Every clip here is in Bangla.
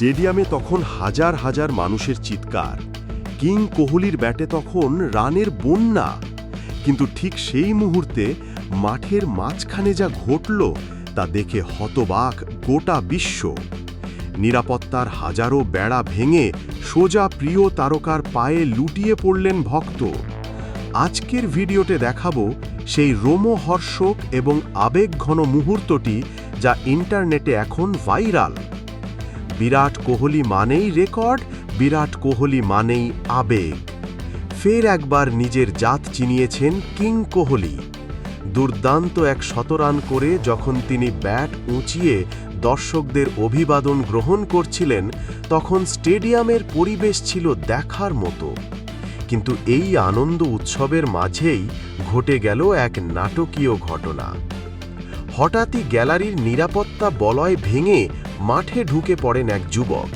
স্টেডিয়ামে তখন হাজার হাজার মানুষের চিৎকার। কিং কোহলির ব্যাটে তখন রানের বন্যা। কিন্তু ঠিক সেই মুহূর্তে মাঠের মাঝখানে যা ঘটল, তা দেখে হতবাক গোটা বিশ্ব। নিরাপত্তার হাজারো বেড়া ভেঙে সোজা প্রিয় তারকার পায়ে লুটিয়ে পড়লেন ভক্ত। আজকের ভিডিওতে দেখাবো সেই রোমহর্ষক এবং আবেগঘন মুহূর্তটি যা ইন্টারনেটে এখন ভাইরাল। বিরাট কোহলি মানেই রেকর্ড, বিরাট কোহলি মানেই আবেগ। ফের একবার নিজের জাত চিনিয়েছেন কিং কোহলি। দুর্দান্ত এক শতরান করে যখন তিনি ব্যাট উঁচিয়ে দর্শকদের অভিবাদন গ্রহণ করছিলেন, তখন স্টেডিয়ামের পরিবেশ ছিল দেখার মতো। কিন্তু এই আনন্দ উৎসবের মাঝেই ঘটে গেল এক নাটকীয় ঘটনা। হঠাৎই গ্যালারির নিরাপত্তা বলয় ভেঙে মাঠে ঢুকে পড়েন এক যুবক।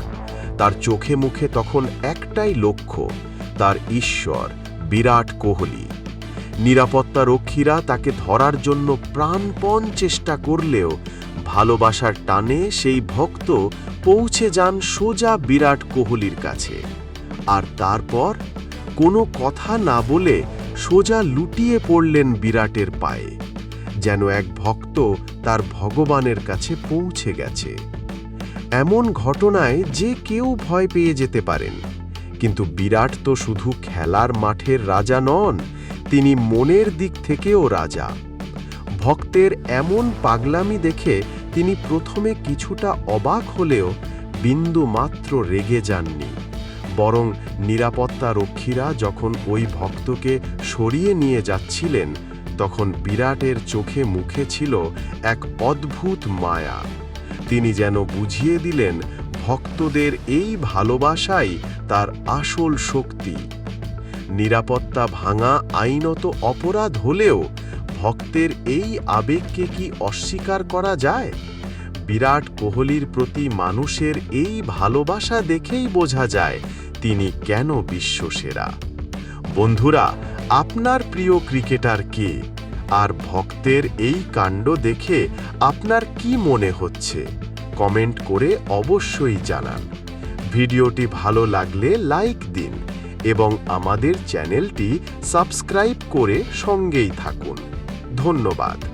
তার চোখে মুখে তখন একটাই লক্ষ্য, তার ঈশ্বর, বিরাট কোহলি। নিরাপত্তা রক্ষীরা তাকে ধরার জন্য প্রাণপণ চেষ্টা করলেও ভালোবাসার টানে সেই ভক্ত পৌঁছে যান সোজা বিরাট কোহলির কাছে। আর তারপর কোনো কথা না বলে সোজা লুটিয়ে পড়লেন বিরাটের পায়ে। যেন এক ভক্ত তার ভগবানের কাছে পৌঁছে গেছে। এমন ঘটনায় যে কেউ ভয় পেয়ে যেতে পারেন। কিন্তু বিরাট তো শুধু খেলার মাঠের রাজা নন, তিনি মনের দিক থেকেও রাজা। ভক্তের এমন পাগলামি দেখে তিনি প্রথমে কিছুটা অবাক হলেও বিন্দু মাত্র রেগে যাননি। বরং নিরাপত্তা রক্ষীরা যখন ওই ভক্তকে সরিয়ে নিয়ে যাচ্ছিলেন, তখন বিরাটের চোখে মুখে ছিল এক অদ্ভুত মায়া। তিনি যেন বুঝিয়ে দিলেন ভক্তদের এই ভালোবাসাই তার আসল শক্তি। নিরাপত্তা ভাঙা আইনত অপরাধ হলেও ভক্তের এই আবেগকে কি অস্বীকার করা যায়? বিরাট কোহলির প্রতি মানুষের এই ভালোবাসা দেখেই বোঝা যায় তিনি কেন বিশ্বসেরা। বন্ধুরা, আপনার প্রিয় ক্রিকেটার কে? আর ভক্তের এই কাণ্ড দেখে আপনার কি মনে হচ্ছে? কমেন্ট করে অবশ্যই জানান। ভিডিওটি ভালো লাগলে লাইক দিন এবং আমাদের চ্যানেলটি সাবস্ক্রাইব করে সঙ্গেই থাকুন। ধন্যবাদ।